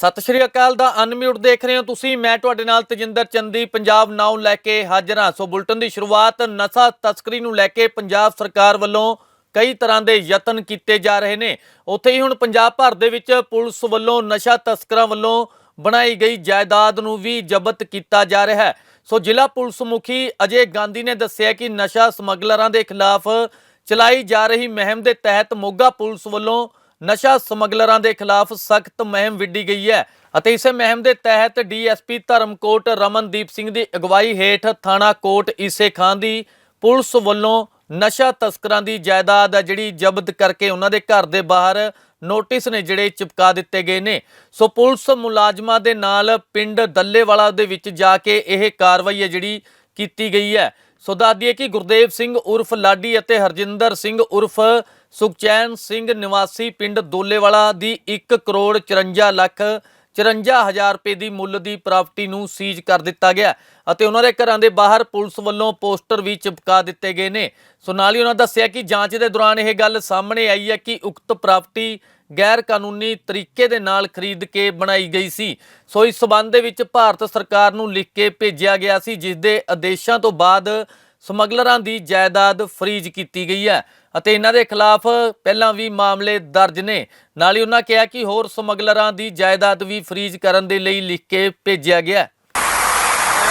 ਸਤਿ ਸ਼੍ਰੀ ਅਕਾਲ ਦਾ ਅਨਮਿਊਟ ਦੇਖ ਰਹੇ ਹੋ ਤੁਸੀਂ। ਮੈਂ ਤੁਹਾਡੇ ਨਾਲ ਤਜਿੰਦਰ ਚੰਦੀ, ਪੰਜਾਬ ਨਾਉ ਲੈ ਕੇ ਹਾਜ਼ਰ ਹਾਂ। ਸੋ ਬੁਲਟਨ ਦੀ ਸ਼ੁਰੂਆਤ ਨਸ਼ਾ ਤਸਕਰੀ ਨੂੰ ਲੈ ਕੇ ਪੰਜਾਬ ਸਰਕਾਰ ਵੱਲੋਂ ਕਈ ਤਰ੍ਹਾਂ ਦੇ ਯਤਨ ਕੀਤੇ ਜਾ ਰਹੇ ਨੇ। ਉੱਥੇ ਹੀ ਹੁਣ ਪੰਜਾਬ ਭਰ ਦੇ ਵਿੱਚ ਪੁਲਿਸ ਵੱਲੋਂ ਨਸ਼ਾ ਤਸਕਰਾਂ ਵੱਲੋਂ ਬਣਾਈ ਗਈ ਜਾਇਦਾਦ ਨੂੰ ਵੀ ਜ਼ਬਤ ਕੀਤਾ ਜਾ ਰਿਹਾ ਹੈ। ਸੋ ਜ਼ਿਲ੍ਹਾ ਪੁਲਿਸ ਮੁਖੀ ਅਜੇ ਗਾਂਧੀ ਨੇ ਦੱਸਿਆ ਕਿ ਨਸ਼ਾ ਸਮਗਲਰਾਂ ਦੇ ਖਿਲਾਫ ਚਲਾਈ ਜਾ ਰਹੀ ਮੁਹਿੰਮ ਦੇ ਤਹਿਤ ਮੋਗਾ ਪੁਲਿਸ ਵੱਲੋਂ ਨਸ਼ਾ ਸਮਗਲਰਾਂ ਦੇ ਖਿਲਾਫ ਸਖਤ ਮੁਹਿੰਮ ਵਿੱਢੀ ਗਈ ਹੈ ਅਤੇ ਇਸੇ ਮੁਹਿੰਮ ਦੇ ਤਹਿਤ ਡੀਐਸਪੀ ਧਰਮਕੋਟ ਰਮਨਦੀਪ ਸਿੰਘ ਦੀ ਅਗਵਾਈ ਹੇਠ ਥਾਣਾ ਕੋਟ ਈਸੇ ਖਾਂ ਦੀ ਪੁਲਿਸ ਵੱਲੋਂ ਨਸ਼ਾ ਤਸਕਰਾਂ ਦੀ ਜਾਇਦਾਦ ਹੈ ਜਿਹੜੀ ਜ਼ਬਤ ਕਰਕੇ ਉਹਨਾਂ ਦੇ ਘਰ ਦੇ ਬਾਹਰ ਨੋਟਿਸ ਨੇ ਜਿਹੜੇ ਚਿਪਕਾ ਦਿੱਤੇ ਗਏ ਨੇ। ਸੋ ਪੁਲਿਸ ਮੁਲਾਜ਼ਮਾਂ ਦੇ ਨਾਲ ਪਿੰਡ ਦੱਲੇਵਾਲਾ ਦੇ ਵਿੱਚ ਜਾ ਕੇ ਇਹ ਕਾਰਵਾਈ ਹੈ ਜਿਹੜੀ ਕੀਤੀ ਗਈ ਹੈ। ਸੋ ਦੱਸ ਦਈਏ ਕਿ ਗੁਰਦੇਵ ਸਿੰਘ ਉਰਫ ਲਾਡੀ ਅਤੇ ਹਰਜਿੰਦਰ ਸਿੰਘ ਉਰਫ ਸੁਖਚੈਨ ਸਿੰਘ ਨਿਵਾਸੀ ਪਿੰਡ ਦੋਲੇਵਾਲਾ ਦੀ 1 ਕਰੋੜ 54 ਲੱਖ 54000 ਰੁਪਏ ਦੀ ਮੁੱਲ ਦੀ ਪ੍ਰਾਪਰਟੀ ਨੂੰ ਸੀਜ਼ ਕਰ ਦਿੱਤਾ ਗਿਆ ਅਤੇ ਉਹਨਾਂ ਦੇ ਘਰਾਂ ਦੇ ਬਾਹਰ ਪੁਲਿਸ ਵੱਲੋਂ ਪੋਸਟਰ ਵੀ ਚਿਪਕਾ ਦਿੱਤੇ ਗਏ ਨੇ। ਸੋ ਨਾਲ ਹੀ ਉਹਨਾਂ ਦੱਸਿਆ ਕਿ ਜਾਂਚ ਦੇ ਦੌਰਾਨ ਇਹ ਗੱਲ ਸਾਹਮਣੇ ਆਈ ਹੈ ਕਿ ਉਕਤ ਪ੍ਰਾਪਰਟੀ ਗੈਰ ਕਾਨੂੰਨੀ ਤਰੀਕੇ ਦੇ ਨਾਲ ਖਰੀਦ ਕੇ ਬਣਾਈ ਗਈ ਸੀ। ਸੋ ਇਸ ਸਬੰਧ ਦੇ ਵਿੱਚ ਭਾਰਤ ਸਰਕਾਰ ਨੂੰ ਲਿਖ ਕੇ ਭੇਜਿਆ ਗਿਆ ਸੀ, ਜਿਸ ਦੇ ਆਦੇਸ਼ਾਂ ਤੋਂ ਬਾਅਦ ਸਮਗਲਰਾਂ ਦੀ ਜਾਇਦਾਦ ਫਰੀਜ਼ ਕੀਤੀ ਗਈ ਹੈ। ਅਤੇ ਇਹਨਾਂ ਦੇ ਖਿਲਾਫ ਪਹਿਲਾਂ ਵੀ ਮਾਮਲੇ ਦਰਜ ਨੇ। ਨਾਲ ਹੀ ਉਹਨਾਂ ਕਿਹਾ ਕਿ ਹੋਰ ਸਮਗਲਰਾਂ ਦੀ ਜਾਇਦਾਦ ਵੀ ਫਰੀਜ਼ ਕਰਨ ਦੇ ਲਈ ਲਿਖ ਕੇ ਭੇਜਿਆ ਗਿਆ।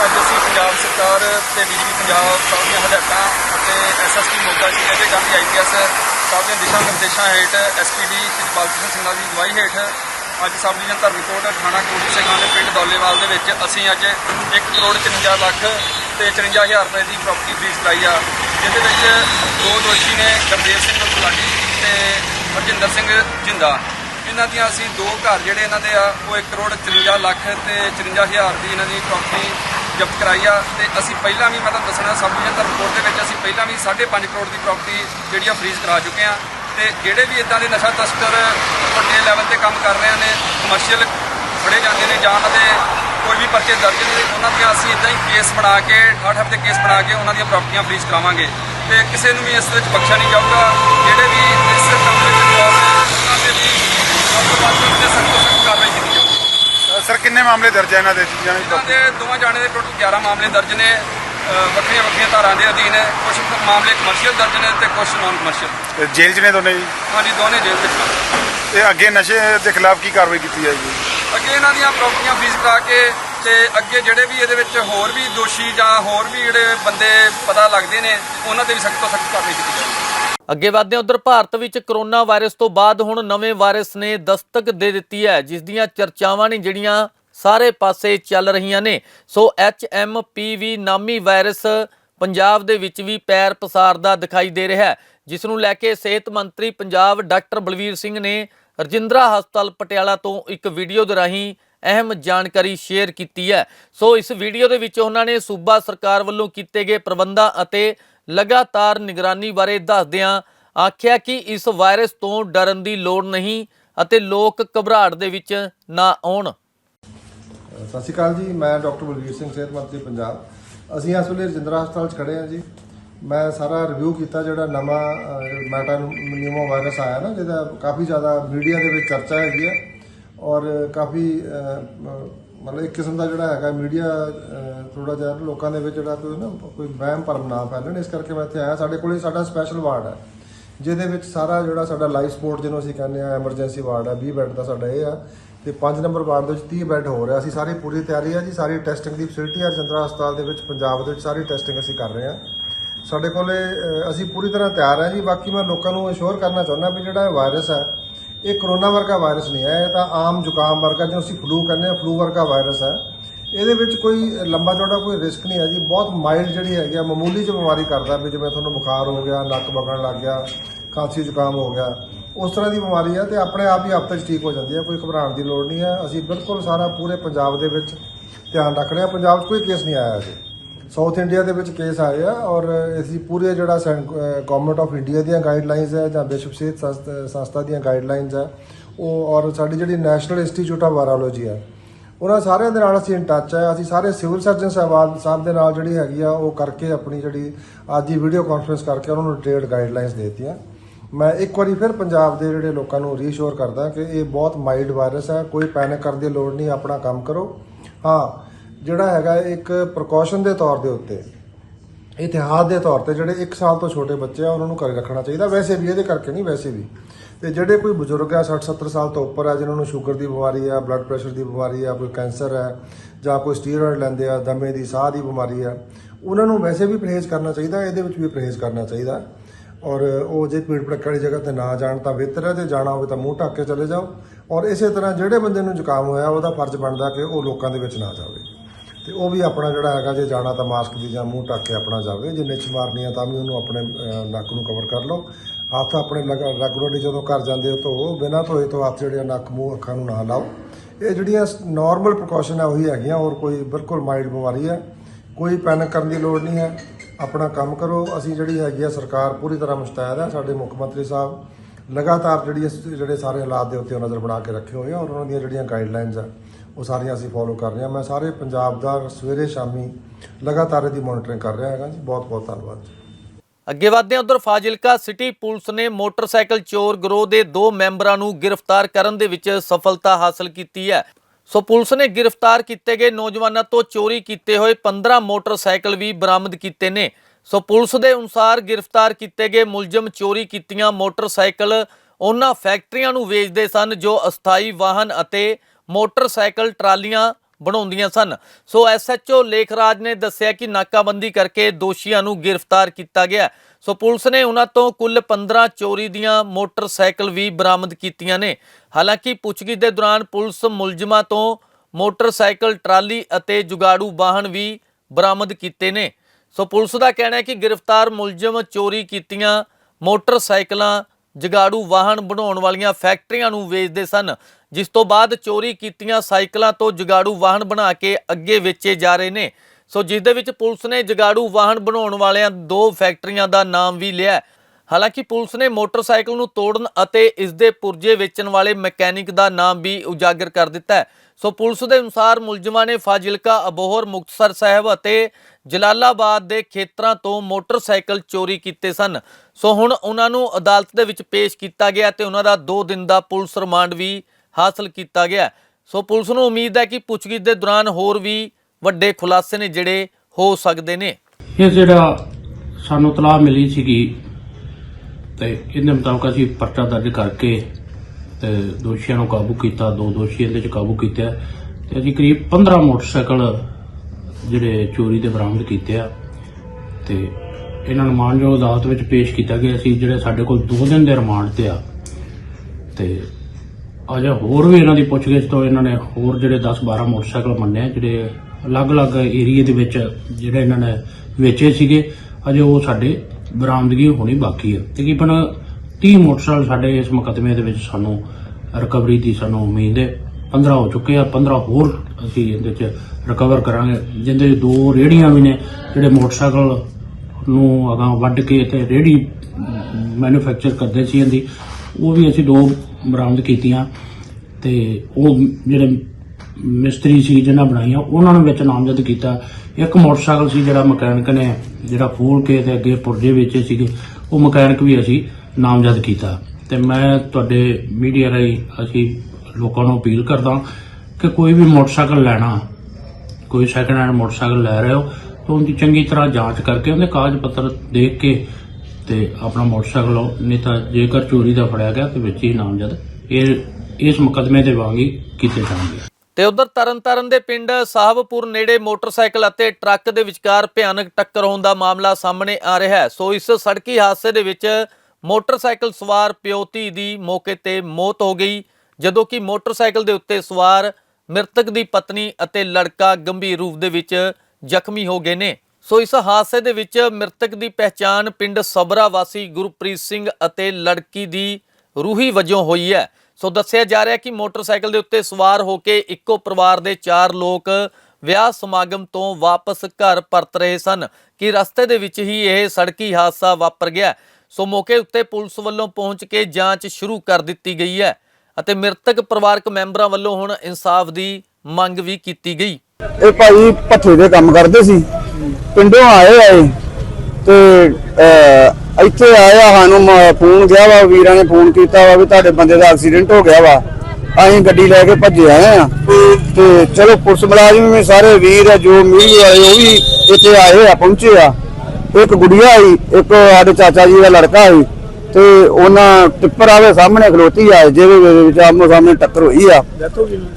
ਅੱਜ ਅਸੀਂ ਪੰਜਾਬ ਸਰਕਾਰ ਤੇ ਡੀਜੀਪੀ ਪੰਜਾਬ ਸਾਹਿਬ ਦੀਆਂ ਹਦਾਇਤਾਂ ਅਤੇ ਐਸਐਸਪੀ ਮੋਗਾ ਜੀ ਅਜੇ ਗਾਂਧੀ ਆਈਪੀਐਸ ਸਾਹਿਬ ਦੇ ਦਿਸ਼ਾ ਨਿਰਦੇਸ਼ਾਂ ਹੇਠ ਐਸਪੀਡੀ ਸ਼੍ਰੀ ਬਾਲਕ੍ਰਿਸ਼ਨ ਸਿੰਘਾਂ ਦੀ ਅਗਵਾਈ ਹੇਠ ਅੱਜ ਸਬ ਡਿਵੀਜ਼ਨ ਧਰਮ ਕੋਟ ਥਾਣਾ ਕੋਟੀ ਸਿੰਘਾਂ ਦੇ ਪਿੰਡ ਦੌਲੇਵਾਲ ਦੇ ਵਿੱਚ ਅਸੀਂ ਅੱਜ 1 ਕਰੋੜ 54 ਲੱਖ ਤੇ 54000 ਰੁਪਏ ਦੀ ਪ੍ਰਾਪਰਟੀ ਫੀਸ ਕਰਾਈ ਆ। ਜਿਹਦੇ ਵਿੱਚ ਦੋ ਦੋਸ਼ੀ ਨੇ ਗੁਰਦੇਵ ਸਿੰਘ ਗੁਲਾਟੀ ਤੇ ਹਰਜਿੰਦਰ ਸਿੰਘ ਜਿੰਦਾ। ਇਹਨਾਂ ਦੀਆਂ ਅਸੀਂ ਦੋ ਘਰ ਜਿਹੜੇ ਇਹਨਾਂ ਦੇ ਆ, ਉਹ 1 ਕਰੋੜ 54 ਲੱਖ ਤੇ 54000 ਦੀ ਇਹਨਾਂ ਦੀ ਪ੍ਰਾਪਰਟੀ ਜ਼ਬਤ ਕਰਾਈ ਆ ਤੇ ਅਸੀਂ ਪਹਿਲਾਂ ਵੀ ਮੈਂ ਤੁਹਾਨੂੰ ਦੱਸਣਾ, ਸਭ ਡਿਵੀਜ਼ਨ ਧਰਮਕੋਟ ਦੇ ਵਿੱਚ ਅਸੀਂ ਪਹਿਲਾਂ ਵੀ 5.5 ਕਰੋੜ ਦੀ ਪ੍ਰਾਪਰਟੀ ਜਿਹੜੀ ਆ ਫਰੀਜ਼ ਕਰਾ ਚੁੱਕੇ ਆ ਤੇ ਜਿਹੜੇ ਵੀ ਇਦਾਂ ਦੇ ਨਸ਼ਾ ਤਸਕਰ ਵੱਡੇ ਲੈਵਲ ਤੇ ਕੰਮ ਕਰ ਰਹੇ ਨੇ ਕਮਰਸ਼ੀਅਲ ਫੜੇ ਜਾਂਦੇ ਨੇ ਜਾਂ ਉਹਨਾਂ ਦੇ ਕੋਈ ਵੀ ਪਰਚੇ ਦਰਜ ਨੇ ਉਹਨਾਂ ਦੀਆਂ ਅਸੀਂ ਇਦਾਂ ਹੀ ਕੇਸ ਬਣਾ ਕੇ 68 ਦੇ ਕੇਸ ਬਣਾ ਕੇ ਉਹਨਾਂ ਦੀਆਂ ਪ੍ਰਾਪਰਟੀਆਂ ਫਰੀਜ਼ ਕਰਾਵਾਂਗੇ। ਤੇ ਕਿਸੇ ਨੂੰ ਵੀ ਇਸ ਵਿੱਚ ਬਖਸ਼ਿਆ ਨਹੀਂ ਜਾਊਗਾ। ਜਿਹੜੇ ਵੀ ਇਸ ਕੰਮ ਵਿੱਚ ਇਨਵੋਲਵ ਨੇ ਉਹਨਾਂ ਤੇ ਵੀ ਸਭ ਤੋਂ ਵੱਧ ਤੇ ਸਖਤ ਤੋਂ ਸਖਤ ਕਾਰਵਾਈ ਕੀਤੀ ਜਾਊਗੀ। ਅ, ਸਰ ਕਿੰਨੇ ਮਾਮਲੇ ਦਰਜ ਹੈ ਇਹਨਾਂ ਦੇ ਜਾਨੀ ਇਹਨਾਂ ਦੇ ਦੋਵਾਂ ਜਾਣੇ ਦੇ ਟੋਟਲ 11 ਮਾਮਲੇ ਦਰਜ ਨੇ। ਵੱਖਰੀਆਂ ਵੱਖਰੀਆਂ ਧਾਰਾਂ ਦੇ ਅਧੀਨ ਕੁਝ ਮਾਮਲੇ ਕਮਰਸ਼ੀਅਲ ਦਰਜ ਨੇ ਤੇ ਕੁਝ ਨਾਨ ਕਮਰਸ਼ੀਅਲ ਜੇਲ੍ਹ 'ਚ ਨੇ ਦੋਨੇ ਜੀ? ਹਾਂਜੀ ਦੋਨੇ ਜੇਲ੍ਹ ਵਿੱਚ ਨੇ। ਤੇ ਅੱਗੇ ਨਸ਼ੇ ਦੇ ਖਿਲਾਫ ਕੀ ਕਾਰਵਾਈ ਕੀਤੀ ਜਾਏਗੀ? ਅੱਗੇ ਇਹਨਾਂ ਦੀਆਂ ਪ੍ਰਾਪਰਟੀਆਂ ਫਰੀਜ਼ ਕਰਾ ਕੇ ਤੇ ਅੱਗੇ ਜਿਹੜੇ ਵੀ ਇਹਦੇ ਵਿੱਚ ਹੋਰ ਵੀ ਦੋਸ਼ੀ ਜਾਂ ਹੋਰ ਵੀ ਜਿਹੜੇ ਬੰਦੇ ਪਤਾ ਲੱਗਦੇ ਨੇ, ਉਹਨਾਂ ਤੇ ਵੀ ਸਖਤ ਤੋਂ ਸਖਤ ਕਾਰਵਾਈ ਕੀਤੀ ਜਾਵੇ ਅੱਗੇ ਵਧਦੇ ਉਧਰ ਭਾਰਤ ਵਿੱਚ ਕਰੋਨਾ ਵਾਇਰਸ ਤੋਂ ਬਾਅਦ ਹੁਣ ਨਵੇਂ ਵਾਇਰਸ ਨੇ ਦਸਤਕ ਦੇ ਦਿੱਤੀ ਹੈ, ਜਿਸ ਦੀਆਂ ਚਰਚਾਵਾਂ ਨੇ ਜਿਹੜੀਆਂ ਸਾਰੇ ਪਾਸੇ ਚੱਲ ਰਹੀਆਂ ਨੇ। ਸੋ HMPV ਨਾਮੀ ਵਾਇਰਸ ਪੰਜਾਬ ਦੇ ਵਿੱਚ ਵੀ ਪੈਰ ਪਸਾਰਦਾ ਦਿਖਾਈ ਦੇ ਰਿਹਾ ਜਿਸ ਨੂੰ ਲੈ ਕੇ ਸਿਹਤ ਮੰਤਰੀ ਪੰਜਾਬ ਡਾਕਟਰ ਬਲਵੀਰ ਸਿੰਘ ਨੇ ਰਜਿੰਦਰਾ ਹਸਪਤਾਲ ਪਟਿਆਲਾ ਤੋਂ ਇੱਕ ਵੀਡੀਓ ਦੇ ਰਾਹੀਂ ਅਹਿਮ ਜਾਣਕਾਰੀ ਸ਼ੇਅਰ ਕੀਤੀ ਹੈ। ਸੋ ਇਸ ਵੀਡੀਓ ਦੇ ਵਿੱਚ ਉਹਨਾਂ ਨੇ ਸੂਬਾ ਸਰਕਾਰ ਵੱਲੋਂ ਕੀਤੇ ਗਏ ਪ੍ਰਬੰਧਾਂ ਅਤੇ ਲਗਾਤਾਰ ਨਿਗਰਾਨੀ ਬਾਰੇ ਦੱਸਦਿਆਂ ਆਖਿਆ ਕਿ ਇਸ ਵਾਇਰਸ ਤੋਂ ਡਰਨ ਦੀ ਲੋੜ ਨਹੀਂ ਅਤੇ ਲੋਕ ਘਬਰਾਹਟ ਦੇ ਵਿੱਚ ਨਾ ਆਉਣ। ਸਤਿ ਸ਼੍ਰੀ ਅਕਾਲ ਜੀ, ਮੈਂ ਡਾਕਟਰ ਬਲਵੀਰ ਸਿੰਘ, ਸਿਹਤ ਮੰਤਰੀ ਪੰਜਾਬ। ਅਸੀਂ ਇਸ ਵੇਲੇ ਰਜਿੰਦਰਾ ਹਸਪਤਾਲ 'ਚ ਖੜੇ ਹਾਂ ਜੀ। ਮੈਂ ਸਾਰਾ ਰਿਵਿਊ ਕੀਤਾ ਜਿਹੜਾ ਨਵਾਂ ਮੈਟਾ ਨਿਊਮੋ ਵਾਇਰਸ ਆਇਆ ਨਾ, ਜਿਹਦਾ ਕਾਫੀ ਜ਼ਿਆਦਾ ਮੀਡੀਆ ਦੇ ਵਿੱਚ ਚਰਚਾ ਹੈਗੀ ਆ ਔਰ ਕਾਫੀ ਮਤਲਬ ਇੱਕ ਕਿਸਮ ਦਾ ਜਿਹੜਾ ਹੈਗਾ ਮੀਡੀਆ ਥੋੜਾ ਜਿਹਾ ਲੋਕਾਂ ਦੇ ਵਿੱਚ ਜਿਹੜਾ ਕੋਈ ਨਾ, ਕੋਈ ਵਹਿਮ ਭਰਮ ਨਾ ਫੈਲਣ। ਇਸ ਕਰਕੇ ਮੈਂ ਇੱਥੇ ਆਇਆ। ਸਾਡੇ ਕੋਲੇ ਸਾਡਾ ਸਪੈਸ਼ਲ ਵਾਰਡ ਹੈ ਜਿਹਦੇ ਵਿੱਚ ਸਾਰਾ ਜਿਹੜਾ ਸਾਡਾ ਲਾਈਫ ਸਪੋਰਟ ਜਿਹਨੂੰ ਅਸੀਂ ਕਹਿੰਦੇ ਆ ਐਮਰਜੈਂਸੀ ਵਾਰਡ ਹੈ 20 ਬੈੱਡ ਦਾ ਸਾਡਾ ਇਹ ਆ। ਤੇ 5 ਨੰਬਰ ਵਾਰਡ ਦੇ ਵਿੱਚ 30 ਬੈੱਡ ਹੋ ਰਿਹਾ। ਅਸੀਂ ਸਾਰੀ ਪੂਰੀ ਤਿਆਰੀ ਹੈ ਜੀ, ਸਾਰੀ ਟੈਸਟਿੰਗ ਦੀ ਫੈਸਿਲਿਟੀ ਆ। ਰਜਿੰਦਰਾ ਹਸਪਤਾਲ ਦੇ ਵਿੱਚ, ਪੰਜਾਬ ਦੇ ਵਿੱਚ ਸਾਰੀ ਟੈਸਟਿੰਗ ਅਸੀਂ ਕਰ ਰਹੇ ਹਾਂ ਸਾਡੇ ਕੋਲੇ ਅਹ, ਅਸੀਂ ਪੂਰੀ ਤਰ੍ਹਾਂ ਤਿਆਰ ਹਾਂ ਜੀ। ਬਾਕੀ ਮੈਂ ਲੋਕਾਂ ਨੂੰ ਅਸ਼ੋਰ ਕਰਨਾ ਚਾਹੁੰਦਾ ਵੀ ਜਿਹੜਾ ਇਹ ਵਾਇਰਸ ਹੈ ਇਹ ਕਰੋਨਾ ਵਰਗਾ ਵਾਇਰਸ ਨਹੀਂ ਹੈ। ਇਹ ਤਾਂ ਆਮ ਜ਼ੁਕਾਮ ਵਰਗਾ ਜਿਹਨੂੰ ਅਸੀਂ ਫਲੂ ਕਹਿੰਦੇ ਆ ਫਲੂ ਵਰਗਾ ਵਾਇਰਸ ਹੈ। ਇਹਦੇ ਵਿੱਚ ਕੋਈ ਲੰਬਾ ਚੌੜਾ ਕੋਈ ਰਿਸਕ ਨਹੀਂ ਹੈ ਜੀ। ਬਹੁਤ ਮਾਈਲਡ ਜਿਹੜੀ ਹੈਗੀ ਆ ਮਾਮੂਲੀ ਜਿਹੀ ਬਿਮਾਰੀ ਕਰਦਾ ਵੀ ਜਿਵੇਂ ਤੁਹਾਨੂੰ ਬੁਖਾਰ ਹੋ ਗਿਆ ਨੱਕ ਵਗਣ ਲੱਗ ਗਿਆ ਖਾਂਸੀ ਜ਼ੁਕਾਮ ਹੋ ਗਿਆ। ਉਸ ਤਰ੍ਹਾਂ ਦੀ ਬਿਮਾਰੀ ਆ ਤੇ ਆਪਣੇ ਆਪ ਹੀ ਹਫ਼ਤੇ 'ਚ ਠੀਕ ਹੋ ਜਾਂਦੀ ਹੈ ਕੋਈ ਘਬਰਾਉਣ ਦੀ ਲੋੜ ਨਹੀਂ ਹੈ। ਅਸੀਂ ਬਿਲਕੁਲ ਸਾਰਾ ਪੂਰੇ ਪੰਜਾਬ ਦੇ ਵਿੱਚ ਧਿਆਨ ਰੱਖ ਰਹੇ ਹਾਂ। ਪੰਜਾਬ 'ਚ ਕੋਈ ਕੇਸ ਨਹੀਂ ਆਇਆ ਜੀ ਸਾਊਥ ਇੰਡੀਆ ਦੇ ਵਿੱਚ ਕੇਸ ਆਏ ਆ ਔਰ ਅਸੀਂ ਪੂਰੇ ਜਿਹੜਾ ਗਵਰਨਮੈਂਟ ਆਫ ਇੰਡੀਆ ਦੀਆਂ ਗਾਈਡਲਾਈਨਸ ਹੈ ਜਾਂ ਵਿਸ਼ਵ ਸਿਹਤ ਸੰਸਥਾ- ਸੰਸਥਾ ਦੀਆਂ ਗਾਈਡਲਾਈਨਸ ਹੈ ਉਹ ਔਰ ਸਾਡੀ ਜਿਹੜੀ ਨੈਸ਼ਨਲ ਇੰਸਟੀਚਿਊਟ ਆਫ ਵਾਇਰੋਲੋਜੀ ਹੈ ਉਹਨਾਂ ਸਾਰਿਆਂ ਦੇ ਨਾਲ ਅਸੀਂ ਇਨ ਟੱਚ ਹੈ ਅਸੀਂ ਸਾਰੇ ਸਿਵਲ ਸਰਜਨ ਸਾਹਿਬਾਨ ਸਾਹਿਬ ਦੇ ਨਾਲ ਜਿਹੜੀ ਹੈਗੀ ਆ, ਉਹ ਕਰਕੇ ਆਪਣੀ ਜਿਹੜੀ ਅੱਜ ਦੀ ਵੀਡੀਓ ਕਾਨਫਰੰਸ ਕਰਕੇ ਉਹਨਾਂ ਨੂੰ ਡਿਟੇਲਡ ਗਾਈਡਲਾਈਨਸ ਦੇਤੀਆਂ। ਮੈਂ ਇੱਕ ਵਾਰੀ ਫਿਰ ਪੰਜਾਬ ਦੇ ਜਿਹੜੇ ਲੋਕਾਂ ਨੂੰ ਰੀਸ਼ੋਰ ਕਰਦਾ ਕਿ ਇਹ ਬਹੁਤ ਮਾਈਲਡ ਵਾਇਰਸ ਹੈ ਕੋਈ ਪੈਨਿਕ ਕਰਨ ਦੀ ਲੋੜ ਨਹੀਂ, ਆਪਣਾ ਕੰਮ ਕਰੋ। ਹਾਂ ਜਿਹੜਾ ਹੈਗਾ ਇੱਕ ਪ੍ਰੀਕਾਸ਼ਨ ਦੇ ਤੌਰ ਦੇ ਉੱਤੇ, ਇਤਿਹਾਸ ਦੇ ਤੌਰ ਤੇ ਜਿਹੜੇ 1 ਸਾਲ ਤੋਂ ਛੋਟੇ ਬੱਚੇ ਆ, ਉਹਨਾਂ ਨੂੰ ਘਰੇ ਰੱਖਣਾ ਚਾਹੀਦਾ, ਵੈਸੇ ਵੀ, ਇਹਦੇ ਕਰਕੇ ਨਹੀਂ ਵੈਸੇ ਵੀ। ਤੇ ਜਿਹੜੇ ਕੋਈ ਬਜ਼ੁਰਗ ਆ 60 70 ਸਾਲ ਤੋਂ ਉੱਪਰ ਆ, ਜਿਨ੍ਹਾਂ ਨੂੰ ਸ਼ੂਗਰ ਦੀ ਬਿਮਾਰੀ ਆ ਬਲੱਡ ਪ੍ਰੈਸ਼ਰ ਦੀ ਬਿਮਾਰੀ ਆ, ਕੋਈ ਕੈਂਸਰ ਹੈ ਜਾਂ ਕੋਈ ਸਟੀਰੋਇਡ ਲੈਂਦੇ ਆ, ਦਮੇ ਦੀ, ਸਾਹ ਦੀ ਬਿਮਾਰੀ ਆ, ਉਹਨਾਂ ਨੂੰ ਵੈਸੇ ਵੀ ਪਰਹੇਜ਼ ਕਰਨਾ ਚਾਹੀਦਾ, ਇਹਦੇ ਵਿੱਚ ਵੀ ਪਰਹੇਜ਼ ਕਰਨਾ ਚਾਹੀਦਾ। ਔਰ ਉਹ ਜੇ ਪੀੜ ਭੜੱਕੇ ਵਾਲੀ ਜਗ੍ਹਾ ਤੇ ਨਾ ਜਾਣ ਤਾਂ ਬਿਹਤਰ ਹੈ ਜੇ ਜਾਣਾ ਹੋਵੇ ਤਾਂ ਮੂੰਹ ਢੱਕ ਕੇ ਚਲੇ ਜਾਓ। ਔਰ ਇਸੇ ਤਰ੍ਹਾਂ ਜਿਹੜੇ ਬੰਦੇ ਨੂੰ ਜ਼ੁਕਾਮ ਹੋਇਆ, ਉਹਦਾ ਫਰਜ਼ ਬਣਦਾ ਕਿ ਉਹ ਲੋਕਾਂ ਦੇ ਵਿੱਚ ਨਾ ਜਾਵੇ। ਤੇ ਉਹ ਵੀ ਆਪਣਾ ਜਿਹੜਾ ਹੈਗਾ ਜੇ ਜਾਣਾ ਤਾਂ ਮਾਸਕ ਦੀ ਜਾਂ ਮੂੰਹ ਢੱਕ ਕੇ ਆਪਣਾ ਜਾਵੇ ਜੇ ਨਿੱਛ ਮਾਰਨੀ ਆ ਤਾਂ ਵੀ ਉਹਨੂੰ ਆਪਣੇ ਨੱਕ ਨੂੰ ਕਵਰ ਕਰ ਲਓ। ਹੱਥ ਆਪਣੇ ਰੈਗੂਲਰਲੀ ਜਦੋਂ ਘਰ ਜਾਂਦੇ ਹੋ ਧੋ ਬਿਨਾਂ ਧੋਏ ਤੋਂ ਹੱਥ ਜਿਹੜੇ ਆ ਨੱਕ, ਮੂੰਹ, ਅੱਖਾਂ ਨੂੰ ਨਾ ਲਾਓ। ਇਹ ਜਿਹੜੀਆਂ ਨਾਰਮਲ ਪ੍ਰੀਕਾਸ਼ਨ ਹੈ ਉਹੀ ਹੈਗੀਆਂ ਔਰ ਕੋਈ ਬਿਲਕੁਲ ਮਾਈਲਡ ਬਿਮਾਰੀ ਹੈ ਕੋਈ ਪੈਨਿਕ ਕਰਨ ਦੀ ਲੋੜ ਨਹੀਂ ਹੈ। ਆਪਣਾ ਕੰਮ ਕਰੋ। ਅਸੀਂ ਜਿਹੜੀ ਹੈਗੀ ਆ ਸਰਕਾਰ ਪੂਰੀ ਤਰ੍ਹਾਂ ਮੁਸ਼ਤੈਦ ਹੈ ਸਾਡੇ ਮੁੱਖ ਮੰਤਰੀ ਸਾਹਿਬ। ਲਗਾਤਾਰ ਜਿਹੜੀ ਇਸ- ਜਿਹੜੇ ਸਾਰੇ ਹਾਲਾਤ ਦੇ ਉੱਤੇ ਨਜ਼ਰ ਬਣਾ ਕੇ ਰੱਖੇ ਹੋਏ ਆ, ਔਰ ਉਹਨਾਂ ਦੀਆਂ ਜਿਹੜੀਆਂ ਗਾਈਡਲਾਈਨਸ ਆ ਉਹ ਸਾਰੀਆਂ ਅਸੀਂ ਫੋਲੋ ਕਰ ਰਹੇ ਹਾਂ। ਮੈਂ ਸਾਰੇ ਪੰਜਾਬ ਦਾ ਸਵੇਰੇ ਸ਼ਾਮੀ ਲਗਾਤਾਰ ਇਹਦੀ ਮੋਨੀਟਰਿੰਗ ਕਰ ਰਿਹਾ ਹੈਗਾ ਜੀ। ਬਹੁਤ ਬਹੁਤ ਧੰਨਵਾਦ ਅੱਗੇ ਵਧਦੇ ਹਾਂ ਉਧਰ ਫਾਜ਼ਿਲਕਾ ਸਿਟੀ ਪੁਲਿਸ ਨੇ ਮੋਟਰਸਾਈਕਲ ਚੋਰ ਗਰੋਹ ਦੇ ਦੋ ਮੈਂਬਰਾਂ ਨੂੰ ਗ੍ਰਿਫਤਾਰ ਕਰਨ ਦੇ ਵਿੱਚ ਸਫਲਤਾ ਹਾਸਲ ਕੀਤੀ ਹੈ। ਸੋ ਪੁਲਿਸ ਨੇ ਗ੍ਰਿਫਤਾਰ ਕੀਤੇ ਗਏ ਨੌਜਵਾਨਾਂ ਤੋਂ ਚੋਰੀ ਕੀਤੇ ਹੋਏ 15 ਮੋਟਰਸਾਈਕਲ ਵੀ ਬਰਾਮਦ ਕੀਤੇ ਨੇ। ਸੋ ਪੁਲਿਸ ਦੇ ਅਨੁਸਾਰ ਗ੍ਰਿਫਤਾਰ ਕੀਤੇ ਗਏ ਮੁਲਜ਼ਮ ਚੋਰੀ ਕੀਤੀਆਂ ਮੋਟਰਸਾਈਕਲ ਉਹਨਾਂ ਫੈਕਟਰੀਆਂ ਨੂੰ ਵੇਚਦੇ ਸਨ ਜੋ ਅਸਥਾਈ ਵਾਹਨ ਅਤੇ ਮੋਟਰਸਾਈਕਲ ਟਰਾਲੀਆਂ ਬਣਾਉਂਦੀਆਂ ਸਨ। ਸੋ ਐਸਐਚਓ ਲੇਖਰਾਜ ਨੇ ਦੱਸਿਆ ਕਿ ਨਾਕਾਬੰਦੀ ਕਰਕੇ ਦੋਸ਼ੀਆਂ ਨੂੰ ਗ੍ਰਿਫਤਾਰ ਕੀਤਾ ਗਿਆ। ਸੋ ਪੁਲਿਸ ਨੇ ਉਹਨਾਂ ਤੋਂ ਕੁੱਲ 15 ਚੋਰੀ ਦੀਆਂ ਮੋਟਰਸਾਈਕਲ ਵੀ ਬਰਾਮਦ ਕੀਤੀਆਂ ਨੇ। ਹਾਲਾਂਕਿ ਪੁੱਛਗਿੱਛ ਦੇ ਦੌਰਾਨ ਪੁਲਿਸ ਮੁਲਜ਼ਮਾਂ ਤੋਂ ਮੋਟਰਸਾਈਕਲ, ਟਰਾਲੀ ਅਤੇ ਜੁਗਾੜੂ ਵਾਹਨ ਵੀ ਬਰਾਮਦ ਕੀਤੇ ਨੇ। ਸੋ ਪੁਲਿਸ ਦਾ ਕਹਿਣਾ ਹੈ ਕਿ ਗ੍ਰਿਫਤਾਰ ਮੁਲਜ਼ਮ ਚੋਰੀ ਕੀਤੀਆਂ ਮੋਟਰਸਾਈਕਲਾਂ, ਜਗਾੜੂ ਵਾਹਨ ਬਣਾਉਣ ਵਾਲੀਆਂ ਫੈਕਟਰੀਆਂ ਨੂੰ ਵੇਚਦੇ ਸਨ। ਜਿਸ ਤੋਂ ਬਾਅਦ ਚੋਰੀ ਕੀਤੀਆਂ ਸਾਈਕਲਾਂ ਤੋਂ ਜਗਾੜੂ ਵਾਹਨ ਬਣਾ ਕੇ ਅੱਗੇ ਵੇਚੇ ਜਾ ਰਹੇ ਨੇ। ਸੋ ਜਿਸ ਦੇ ਵਿੱਚ ਪੁਲਿਸ ਨੇ ਜਗਾੜੂ ਵਾਹਨ ਬਣਾਉਣ ਵਾਲਿਆਂ ਦੋ ਫੈਕਟਰੀਆਂ ਦਾ ਨਾਮ ਵੀ ਲਿਆ ਹਾਲਾਂਕਿ ਪੁਲਿਸ ਨੇ ਮੋਟਰਸਾਈਕਲ ਨੂੰ ਤੋੜਨ ਅਤੇ ਇਸ ਦੇ ਪੁਰਜੇ ਵੇਚਣ ਵਾਲੇ ਮਕੈਨਿਕ ਦਾ ਨਾਮ ਵੀ ਉਜਾਗਰ ਕਰ ਦਿੱਤਾ ਸੋ ਪੁਲਿਸ ਦੇ ਅਨੁਸਾਰ ਮੁਲਜ਼ਮਾਂ ਨੇ ਫਾਜ਼ਿਲਕਾ, ਅਬੋਹਰ, ਮੁਕਤਸਰ ਸਾਹਿਬ ਅਤੇ ਜਲਾਲਾਬਾਦ ਦੇ ਖੇਤਰਾਂ ਤੋਂ ਮੋਟਰਸਾਈਕਲ ਚੋਰੀ ਕੀਤੇ ਸਨ। ਸੋ ਹੁਣ ਉਹਨਾਂ ਨੂੰ ਅਦਾਲਤ ਦੇ ਵਿੱਚ ਪੇਸ਼ ਕੀਤਾ ਗਿਆ ਤੇ ਉਹਨਾਂ ਦਾ 2 ਦਿਨ ਦਾ ਪੁਲਿਸ ਰਿਮਾਂਡ ਵੀ ਹਾਸਲ ਕੀਤਾ ਗਿਆ। ਸੋ ਪੁਲਿਸ ਨੂੰ ਉਮੀਦ ਹੈ ਕਿ ਪੁੱਛਗਿੱਛ ਦੇ ਦੌਰਾਨ ਹੋਰ ਵੀ ਵੱਡੇ ਖੁਲਾਸੇ ਨੇ ਜਿਹੜੇ ਹੋ ਸਕਦੇ ਨੇ। ਇਹ ਜਿਹੜਾ ਸਾਨੂੰ ਤਲਾਹ ਮਿਲੀ ਸੀਗੀ ਤੇ ਇਹਦੇ ਮੁਤਾਬਕ ਅਸੀਂ ਪਰਚਾ ਦਰਜ ਕਰਕੇ ਤੇ ਦੋਸ਼ੀਆਂ ਨੂੰ ਕਾਬੂ ਕੀਤਾ, ਦੋ ਦੋਸ਼ੀ ਇਹਦੇ ਚ ਕਾਬੂ ਕੀਤਾ ਆ ਤੇ ਅਸੀਂ ਕਰੀਬ 15 ਮੋਟਰਸਾਈਕਲ ਜਿਹੜੇ ਚੋਰੀ ਦੇ ਬਰਾਮਦ ਕੀਤੇ ਆ ਤੇ ਇਹਨਾਂ ਨੂੰ ਮਾਨਯੋਗ ਅਦਾਲਤ ਵਿੱਚ ਪੇਸ਼ ਕੀਤਾ ਗਿਆ ਸੀ। ਜਿਹੜੇ ਸਾਡੇ ਕੋਲ 2 ਦਿਨ ਦੇ ਰਿਮਾਂਡ ਤੇ ਆ ਤੇ ਅਜੇ ਹੋਰ ਵੀ ਇਹਨਾਂ ਦੀ ਪੁੱਛਗਿੱਛ ਤੋਂ ਇਹਨਾਂ ਨੇ ਹੋਰ ਜਿਹੜੇ 10-12 ਮੋਟਰਸਾਈਕਲ ਮੰਨੇ ਆ, ਜਿਹੜੇ ਅਲੱਗ-ਅਲੱਗ ਏਰੀਏ ਦੇ ਵਿੱਚ ਜਿਹੜੇ ਇਹਨਾਂ ਨੇ ਵੇਚੇ ਸੀਗੇ, ਅਜੇ ਉਹ ਸਾਡੇ ਬਰਾਮਦਗੀ ਹੋਣੀ ਬਾਕੀ ਹੈ ਤਕਰੀਬਨ 30 ਮੋਟਰਸਾਈਕਲ ਸਾਡੇ ਇਸ ਮੁਕੱਦਮੇ ਦੇ ਵਿੱਚ ਸਾਨੂੰ ਰਿਕਵਰੀ ਦੀ ਸਾਨੂੰ ਉਮੀਦ ਹੈ। 15 ਹੋ ਚੁੱਕੇ ਆ 15 ਹੋਰ ਅਸੀਂ ਇਹਦੇ ਵਿੱਚ ਰਿਕਵਰ ਕਰਾਂਗੇ, ਜਿੰਦੇ ਦੋ ਰੇੜੀਆਂ ਵੀ ਨੇ, ਜਿਹੜੇ ਮੋਟਰਸਾਈਕਲ ਨੂੰ ਅਗਾਂ ਵੱਢ ਕੇ ਤੇ ਰੇੜੀ ਮੈਨੂਫੈਕਚਰ ਕਰਦੇ ਸੀ ਇਹਦੀ, ਉਹ ਵੀ ਅਸੀਂ ਦੋ ਬਰਾਮਦ ਕੀਤੀਆਂ ਤੇ ਉਹ ਜਿਹੜੇ ਮਿਸਤਰੀ ਸੀ ਜਿਹਨਾਂ ਬਣਾਈਆਂ, ਉਹਨਾਂ ਨੂੰ ਵਿੱਚ ਨਾਮਜ਼ਦ ਕੀਤਾ। ਇੱਕ ਮੋਟਰਸਾਈਕਲ ਸੀ ਜਿਹੜਾ ਮਕੈਨਿਕ ਨੇ, ਜਿਹੜਾ ਫੋਲ ਕੇ ਤੇ ਅੱਗੇ ਪੁਰਜੇ ਵੇਚੇ ਸੀਗੇ, ਉਹ ਮਕੈਨਿਕ ਵੀ ਅਸੀਂ ਨਾਮਜ਼ਦ ਕੀਤਾ। ਤੇ ਮੈਂ ਤੁਹਾਡੇ ਮੀਡੀਆ ਰਾਹੀਂ ਅਸੀਂ ਲੋਕਾਂ ਨੂੰ ਅਪੀਲ ਕਰਦਾ ਕਿ ਕੋਈ ਵੀ ਮੋਟਰਸਾਈਕਲ ਲੈਣਾ, ਕੋਈ ਸੈਕੰਡ ਹੈਂਡ ਮੋਟਰਸਾਈਕਲ ਲੈ ਰਹੇ ਹੋ, ਤਾਂ ਉਹਦੀ ਚੰਗੀ ਤਰ੍ਹਾਂ ਜਾਂਚ ਕਰਕੇ ਉਹਦੇ ਕਾਗਜ਼ ਪੱਤਰ ਦੇਖ ਕੇ ਤੇ ਆਪਣਾ ਮੋਟਰਸਾਈਕਲ ਨਹੀਂ ਤਾਂ ਜੇਕਰ ਚੋਰੀ ਦਾ ਫੜਿਆ ਗਿਆ ਤੇ ਵਿੱਚ ਹੀ ਨਾਮਜ਼ਦ। ਇਹ, ਇਸ ਮੁਕੱਦਮੇ ਦੇ ਵਾਂਗ ਹੀ ਕੀਤੇ ਜਾਣਗੇ। ਤੇ ਉਧਰ ਤਰਨਤਾਰਨ ਦੇ ਪਿੰਡ ਸਾਹਿਬਪੁਰ ਨੇੜੇ ਮੋਟਰਸਾਈਕਲ ਅਤੇ ਟਰੱਕ ਦੇ ਵਿਚਕਾਰ ਭਿਆਨਕ ਟੱਕਰ ਹੋਣ ਦਾ ਮਾਮਲਾ ਸਾਹਮਣੇ ਆ ਰਿਹਾ ਹੈ। ਸੋ ਇਸ ਸੜਕੀ ਹਾਦਸੇ ਦੇ ਵਿੱਚ ਮੋਟਰਸਾਈਕਲ ਸਵਾਰ ਪਿਓਤੀ ਦੀ ਮੌਕੇ ਤੇ ਮੌਤ ਹੋ ਗਈ, ਜਦੋਂ ਕਿ ਮੋਟਰਸਾਈਕਲ ਦੇ ਉੱਤੇ ਸਵਾਰ ਮ੍ਰਿਤਕ ਦੀ ਪਤਨੀ ਅਤੇ ਲੜਕਾ ਗੰਭੀਰ ਰੂਪ ਦੇ ਵਿੱਚ ਜ਼ਖਮੀ ਹੋ ਗਏ ਨੇ। ਸੋ ਇਸ ਹਾਦਸੇ ਦੇ ਵਿੱਚ ਮ੍ਰਿਤਕ ਦੀ ਪਹਿਚਾਣ ਪਿੰਡ ਸਬਰਾ ਵਾਸੀ ਗੁਰਪ੍ਰੀਤ ਸਿੰਘ ਅਤੇ ਲੜਕੀ ਦੀ ਰੂਹੀ ਵਜੋਂ ਹੋਈ ਹੈ। ਸੋ ਦੱਸਿਆ ਜਾ ਰਿਹਾ ਕਿ ਮੋਟਰਸਾਈਕਲ ਦੇ ਉੱਤੇ ਸਵਾਰ ਹੋ ਕੇ ਇੱਕੋ ਪਰਿਵਾਰ ਦੇ ਚਾਰ ਲੋਕ ਵਿਆਹ ਸਮਾਗਮ ਤੋਂ ਵਾਪਸ ਘਰ ਪਰਤ ਰਹੇ ਸਨ ਕਿ ਰਸਤੇ ਦੇ ਵਿੱਚ ਹੀ ਇਹ ਸੜਕੀ ਹਾਦਸਾ ਵਾਪਰ ਗਿਆ। ਸੋ ਮੌਕੇ ਉੱਤੇ ਪੁਲਿਸ ਵੱਲੋਂ ਪਹੁੰਚ ਕੇ ਜਾਂਚ ਸ਼ੁਰੂ ਕਰ ਦਿੱਤੀ ਗਈ ਹੈ ਅਤੇ ਮ੍ਰਿਤਕ ਪਰਿਵਾਰਕ ਮੈਂਬਰਾਂ ਵੱਲੋਂ ਹੁਣ ਇਨਸਾਫ ਦੀ ਮੰਗ ਵੀ ਕੀਤੀ ਗਈ। ਇਹ ਭਾਈ ਭੱਠੇ ਦੇ ਕੰਮ ਕਰਦੇ ਸੀ। ਪਿੰਡੋਂ ਆਏ ਆਏ ਤੇ ਇੱਥੇ ਆਇਆ ਸਾਨੂੰ ਫੋਨ ਗਿਆ ਵਾ, ਵੀਰਾਂ ਨੇ ਫੋਨ ਕੀਤਾ ਵਾ ਵੀ ਤੁਹਾਡੇ ਬੰਦੇ ਦਾ ਐਕਸੀਡੈਂਟ ਹੋ ਗਿਆ ਵਾ। ਅਸੀਂ ਗੱਡੀ ਲੈ ਕੇ ਭੱਜੇ ਆਏ ਆ। ਤੇ ਚਲੋ ਪੁਲਿਸ ਮੁਲਾਜ਼ਮ ਵੀ ਸਾਰੇ ਵੀਰ ਜੋ ਮੀਡੀਆ ਵਾਲੇ ਉਹ ਵੀ ਇੱਥੇ ਆਏ ਆ, ਪਹੁੰਚੇ ਆ। ਇੱਕ ਗੁੜੀਆ ਆਈ, ਇੱਕ ਸਾਡੇ ਚਾਚਾ ਜੀ ਦਾ ਲੜਕਾ ਆਈ। ਤੇ ਉਹਨਾਂ ਟਿੱਪਰ ਆਵੇ ਸਾਹਮਣੇ ਖਲੋਤੀ ਆ ਜਿਹਦੇ ਵਿੱਚ ਆਮੋ ਸਾਹਮਣੇ ਟੱਕਰ ਹੋਈ ਆ।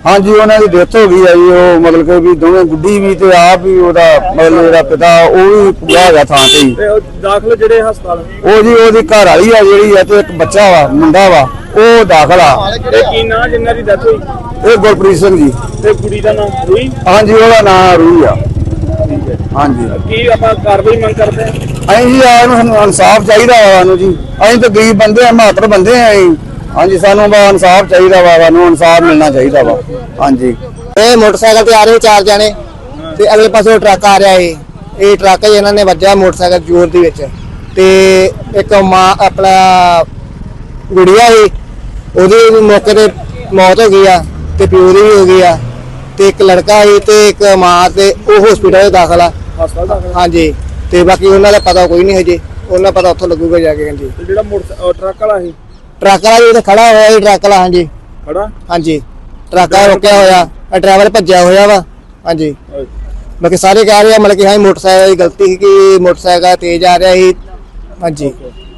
ਹਾਂਜੀ ਉਹਨਾਂ ਦੀ ਡੈਥ ਹੋ ਗਈ ਆ ਜੀ ਉਹ ਮਤਲਬ ਕਿ ਵੀ ਦੋਵੇਂ ਗੁੱਡੀ ਵੀ ਤੇ ਆਪ ਵੀ ਉਹਦਾ ਮਤਲਬ ਜਿਹੜਾ ਪਿਤਾ ਉਹ ਵੀ ਪੂਰਾ ਹੈਗਾ ਥਾਂ ਤੇ ਹੀ। ਦਾਖਲ ਜਿਹੜੇ ਹਸਪਤਾਲ ਉਹ ਜੀ ਉਹਦੀ ਘਰ ਵਾਲੀ ਆ ਜਿਹੜੀ ਆ ਤੇ ਇੱਕ ਬੱਚਾ ਵਾ ਮੁੰਡਾ ਵਾ ਉਹ ਦਾਖਲ ਆ। ਕੀ ਨਾਂ ਜਿੰਨਾਂ ਦੀ ਡੈਥ ਹੋਈ? ਇਹ ਗੁਰਪ੍ਰੀਤ ਸਿੰਘ ਜੀ। ਤੇ ਕੁੜੀ ਦਾ ਨਾਮ ਰੂਈ? ਹਾਂਜੀ ਉਹਦਾ ਨਾਮ ਰੂਹੀ ਆ। ਹਾਂਜੀ। ਕੀ ਆਪਾਂ ਕਾਰਵਾਈ ਮੰਗ ਕਰਦੇ ਹਾਂ? ਅਸੀਂ ਜੀ ਆਇਆ ਨੂੰ ਸਾਨੂੰ ਇਨਸਾਫ ਚਾਹੀਦਾ ਵਾ ਸਾਨੂੰ ਜੀ। ਅਸੀਂ ਤਾਂ ਗਰੀਬ ਬੰਦੇ ਆ ਮਾਤਰ ਬੰਦੇ ਆ ਅਸੀਂ। ਹਾਂਜੀ ਸਾਨੂੰ ਬਾ ਇਨਸਾਫ ਚਾਹੀਦਾ ਵਾ ਸਾਨੂੰ ਇਨਸਾਫ ਮਿਲਣਾ ਚਾਹੀਦਾ ਵਾ। ਹਾਂਜੀ। ਇਹ ਮੋਟਰਸਾਈਕਲ ਤੇ ਆ ਰਹੇ ਚਾਰ ਜਣੇ ਤੇ ਅਗਲੇ ਪਾਸੇ ਟਰੱਕ ਆ ਰਿਹਾ ਏ। ਇਹ ਟਰੱਕ ਇਹਨਾਂ ਨੇ ਵੱਜਿਆ ਮੋਟਰਸਾਈਕਲ ਜੋਰ ਦੇ ਵਿੱਚ ਤੇ ਇੱਕ ਮਾਂ ਆਪਣਾ ਗੁੜੀਆ ਸੀ ਉਹਦੀ ਮੌਕੇ ਤੇ ਮੌਤ ਹੋ ਗਈ ਆ ਤੇ ਪਿਓ ਦੀ ਵੀ ਹੋ ਗਈ ਆ ਤੇ ਇੱਕ ਲੜਕਾ ਸੀ ਤੇ ਇੱਕ ਮਾਂ ਤੇ ਉਹ ਹਸਪੀਟਲ ਦਾਖਲ ਆ। ਹਾਂਜੀ। ਤੇ ਬਾਕੀ ਉਹਨਾਂ ਦਾ ਪਤਾ ਕੋਈ ਨਹੀਂ ਹਜੇ। ਉਹਨਾਂ ਪਤਾ ਉੱਥੋਂ ਲੱਗੂਗਾ ਜਾ ਕੇ ਹਾਂਜੀ ਤੇ ਜਿਹੜਾ ਮੋਟਰ ਟਰੱਕ ਵਾਲਾ ਸੀ? ਟਰੱਕ ਵਾਲਾ ਉੱਥੇ ਖੜਾ ਹੋਇਆ ਸੀ ਟਰੱਕ ਵਾਲਾ ਹਾਂਜੀ। ਖੜਾ? ਹਾਂਜੀ। ਟਰੱਕ ਵਾਲਾ ਰੁਕਿਆ ਹੋਇਆ। ਡਰਾਈਵਰ ਭੱਜਿਆ ਹੋਇਆ ਵਾ ਹਾਂਜੀ। ਬਾਕੀ ਸਾਰੇ ਕਹਿ ਰਹੇ ਆ ਮਤਲਬ ਕਿ ਹਾਂ ਮੋਟਰਸਾਈਕਲ ਦੀ ਗਲਤੀ ਸੀ ਕਿ ਮੋਟਰਸਾਈਕਲ ਤੇਜ਼ ਆ ਰਿਹਾ ਸੀ। ਹਾਂਜੀ।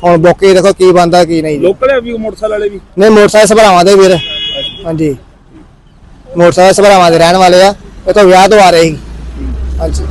ਹੁਣ ਬੋਕੇ ਦੇਖੋ ਕੀ ਬੰਦਾ ਕੀ ਨਹੀਂ। ਜੀ। ਲੋਕਲ ਹੈ ਵੀ ਉਹ ਮੋਟਰਸਾਈਕਲ ਵਾਲੇ ਵੀ? ਨਹੀਂ ਮੋਟਰਸਾਈਕਲ ਸਭਰਾਵਾਂ ਦੇ ਵੀਰ। ਹਾਂਜੀ। ਮੋਟਰਸਾਈਕਲ ਸਭਰਾਵਾਂ ਦੇ ਰਹਿਣ ਵਾਲੇ ਆ। ਇਹ ਤਾਂ ਵਿਆਹ ਤੋਂ ਆ ਰਹੇ ਸੀ। ਹਾਂਜੀ।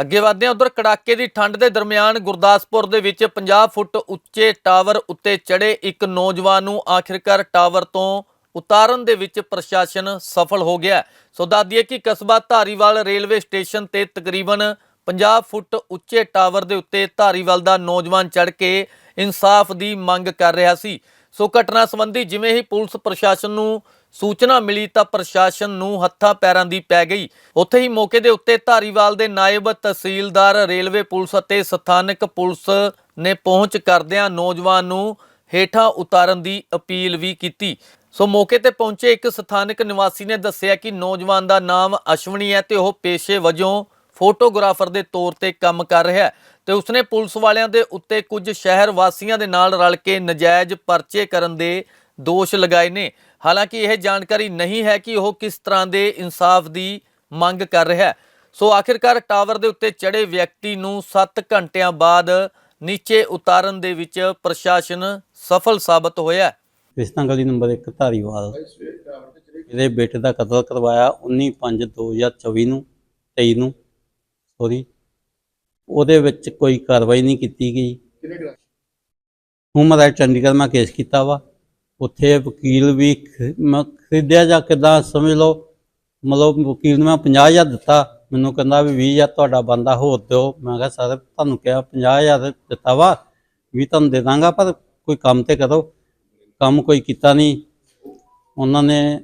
ਅੱਗੇ ਵਧਦੇ ਹਾਂ, ਉਧਰ ਕੜਾਕੇ ਦੀ ਠੰਡ ਦੇ ਦਰਮਿਆਨ ਗੁਰਦਾਸਪੁਰ ਦੇ ਵਿੱਚ 50 ਫੁੱਟ ਉੱਚੇ ਟਾਵਰ ਉੱਤੇ ਚੜੇ ਇੱਕ ਨੌਜਵਾਨ ਨੂੰ ਆਖਿਰਕਾਰ ਟਾਵਰ ਤੋਂ ਉਤਾਰਨ ਦੇ ਵਿੱਚ ਪ੍ਰਸ਼ਾਸਨ ਸਫਲ ਹੋ ਗਿਆ ਸੋ ਦੱਸਦੀਏ ਕਿ ਕਸਬਾ ਧਾਰੀਵਾਲ ਰੇਲਵੇ ਸਟੇਸ਼ਨ ਤੇ ਤਕਰੀਬਨ 50 ਫੁੱਟ ਉੱਚੇ ਟਾਵਰ ਦੇ ਉੱਤੇ ਧਾਰੀਵਾਲ ਦਾ ਨੌਜਵਾਨ ਚੜ ਕੇ ਇਨਸਾਫ ਦੀ ਮੰਗ ਕਰ ਰਿਹਾ ਸੀ। ਸੋ ਘਟਨਾ ਸੰਬੰਧੀ ਜਿਵੇਂ ਹੀ ਪੁਲਿਸ ਪ੍ਰਸ਼ਾਸਨ ਨੂੰ ਸੂਚਨਾ ਮਿਲੀ ਤਾਂ ਪ੍ਰਸ਼ਾਸਨ ਨੂੰ ਹੱਥਾਂ ਪੈਰਾਂ ਦੀ ਪੈ ਗਈ। ਉੱਥੇ ਹੀ ਮੌਕੇ ਦੇ ਉੱਤੇ ਧਾਰੀਵਾਲ ਦੇ ਨਾਇਬ ਤਹਿਸੀਲਦਾਰ, ਰੇਲਵੇ ਪੁਲਿਸ ਅਤੇ ਸਥਾਨਕ ਪੁਲਿਸ ਨੇ ਪਹੁੰਚ ਕਰਦਿਆਂ ਨੌਜਵਾਨ ਨੂੰ ਹੇਠਾਂ ਉਤਾਰਨ ਦੀ ਅਪੀਲ ਵੀ ਕੀਤੀ। ਸੋ ਮੌਕੇ ਤੇ ਪਹੁੰਚੇ ਇੱਕ ਸਥਾਨਕ ਨਿਵਾਸੀ ਨੇ ਦੱਸਿਆ ਕਿ ਨੌਜਵਾਨ ਦਾ ਨਾਮ ਅਸ਼ਵਨੀ ਹੈ ਤੇ ਉਹ ਪੇਸ਼ੇ ਵਜੋਂ ਫੋਟੋਗ੍ਰਾਫਰ ਦੇ ਤੌਰ ਤੇ ਕੰਮ ਕਰ ਰਿਹਾ ਹੈ ਤੇ ਉਸਨੇ ਪੁਲਿਸ ਵਾਲਿਆਂ ਦੇ ਉੱਤੇ ਕੁਝ ਸ਼ਹਿਰ ਵਾਸੀਆਂ ਦੇ ਨਾਲ ਰਲ ਕੇ ਨਜਾਇਜ਼ ਪਰਚੇ ਕਰਨ ਦੇ ਦੋਸ਼ ਲਗਾਏ ਨੇ। ਹਾਲਾਂਕਿ ਇਹ ਜਾਣਕਾਰੀ ਨਹੀਂ ਹੈ ਕਿ ਉਹ ਕਿਸ ਤਰ੍ਹਾਂ ਦੇ ਇਨਸਾਫ ਦੀ ਮੰਗ ਕਰ ਰਿਹਾ ਹੈ। ਸੋ ਆਖਿਰਕਾਰ ਟਾਵਰ ਦੇ ਉੱਤੇ ਚੜੇ ਵਿਅਕਤੀ ਨੂੰ 7 ਘੰਟਿਆਂ ਬਾਅਦ ਨੀਚੇ ਉਤਾਰਨ ਦੇ ਵਿੱਚ ਪ੍ਰਸ਼ਾਸਨ ਸਫਲ ਸਾਬਤ ਹੋਇਆ ਕ੍ਰਿਸ਼ਨਾ ਗਲੀ ਨੰਬਰ 1 ਧਾਰੀਵਾਲ ਇਹਦੇ ਬੇਟੇ ਦਾ ਕਤਲ ਕਰਵਾਇਆ 19/5/2024 ਨੂੰ 23 ਨੂੰ ਸੋਰੀ ਉਹਦੇ ਵਿੱਚ ਕੋਈ ਕਾਰਵਾਈ ਨਹੀਂ ਕੀਤੀ ਗਈ। ਹੁਮਰ ਰਾਈਟ ਚੰਡੀਗੜ੍ਹ ਮੈਂ ਕੇਸ ਕੀਤਾ ਵਾ। ਉੱਥੇ ਵਕੀਲ ਵੀ ਖ- ਮੈਂ ਖਰੀਦਿਆ ਜਾਂ ਕਿਦਾਂ ਸਮਝ ਲਓ। ਮਤਲਬ ਵਕੀਲ ਨੂੰ ਮੈਂ 50000 ਦਿੱਤਾ। ਮੈਨੂੰ ਕਹਿੰਦਾ ਵੀ 20000 ਤੁਹਾਡਾ ਬੰਦਾ ਹੋਰ ਦਿਓ। ਮੈਂ ਕਿਹਾ, ਸਰ, ਤੁਹਾਨੂੰ ਕਿਹਾ 50000 ਦਿੱਤਾ ਵਾ ਵੀ ਤੁਹਾਨੂੰ ਦੇ ਦਾਂਗਾ, ਪਰ ਕੋਈ ਕੰਮ ਤੇ ਕਰੋ। ਕੰਮ ਕੋਈ ਕੀਤਾ ਨਹੀਂ। ਉਹਨਾਂ ਨੇ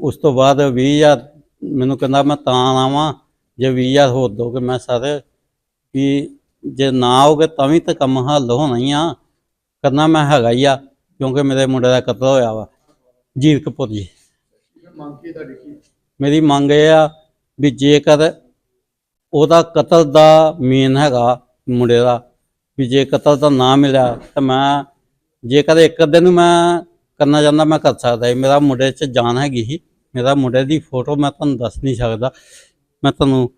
ਉਸ ਤੋਂ ਬਾਅਦ 20000 ਮੈਨੂੰ ਕਹਿੰਦਾ, ਮੈਂ ਤਾਂ ਆਵਾਂ। ਜੇ 20000 ਹੋਰ ਦੋਗੇ ਮੈਂ ਸਰ, ਵੀ ਜੇ ਨਾ ਆਓਗੇ, ਤਾਂ ਵੀ ਤਾਂ ਕੰਮ ਹੱਲ ਹੋਣਾ ਹੀ ਆ। ਕਰਨਾ ਮੈਂ ਹੈਗਾ ਹੀ ਆ। ਕਿਉਂਕਿ ਮੇਰੇ ਮੁੰਡੇ ਦਾ ਕਤਲ ਹੋਇਆ ਵਾ। ਜੀਤ ਕਪੂਰ ਜੀ। ਮੇਰੀ ਮੰਗ ਇਹ ਆ ਵੀ ਜੇਕਰ ਉਹਦਾ ਕਤਲ ਦਾ ਮੇਨ ਹੈਗਾ ਮੁੰਡੇ ਦਾ, ਵੀ ਜੇ ਕਤਲ ਦਾ ਨਾ ਮਿਲਿਆ ਤਾਂ ਮੈਂ, ਜੇਕਰ ਇੱਕ ਅੱਧੇ ਨੂੰ ਮੈਂ ਕਰਨਾ ਚਾਹੁੰਦਾ ਮੈਂ ਕਰ ਸਕਦਾ ਮੇਰਾ ਮੁੰਡੇ 'ਚ ਜਾਨ ਹੈਗੀ ਸੀ। ਮੇਰਾ ਮੁੰਡੇ ਦੀ ਫੋਟੋ ਮੈਂ ਤੁਹਾਨੂੰ ਦੱਸ ਨਹੀਂ ਸਕਦਾ। ਮੈਂ ਤੁਹਾਨੂੰ